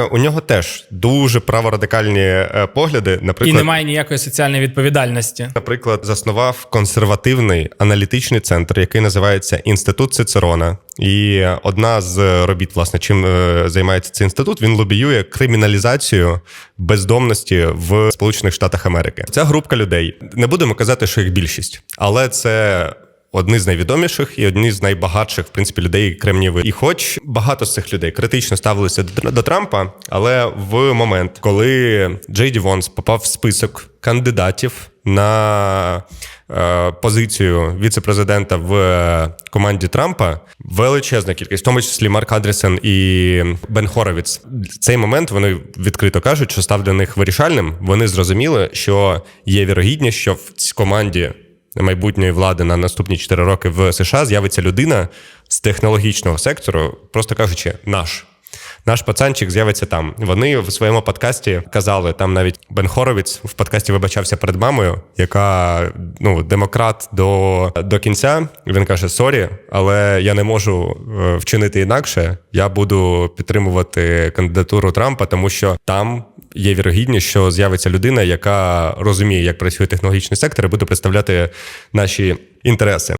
У нього теж дуже праворадикальні е, погляди. І немає ніякої соціальної відповідальності. наприклад, заснував консервативний аналітичний центр, який називається Інститут Цицерона. І одна з робіт, власне, чим е, займається цей інститут, він лобіює криміналізацію бездомності в Сполучених Штатах Америки. Ця групка людей не будемо казати, що їх більшість, але це. Одні з найвідоміших і одні з найбагатших, в принципі, людей Кремнієвої. І хоч багато з цих людей критично ставилися до, Трампа, але в момент, коли Джей Ді Вонс попав в список кандидатів на е, позицію віце-президента в е, команді Трампа, величезна кількість, в тому числі Марк Адресен і Бен Хоровіц. Цей момент вони відкрито кажуть, що став для них вирішальним. Вони зрозуміли, що є вірогідність, що в цій команді майбутньої влади на наступні 4 роки в США з'явиться людина з технологічного сектору, просто кажучи, наш. Наш пацанчик з'явиться там. Вони в своєму подкасті казали, там навіть Бен Хоровіц в подкасті вибачався перед мамою, яка ну, демократ до, до кінця. Він каже: Сорі, але я не можу е, вчинити інакше. Я буду підтримувати кандидатуру Трампа, тому що там є вірогідність, що з'явиться людина, яка розуміє, як працює технологічний сектор, і буде представляти наші інтереси.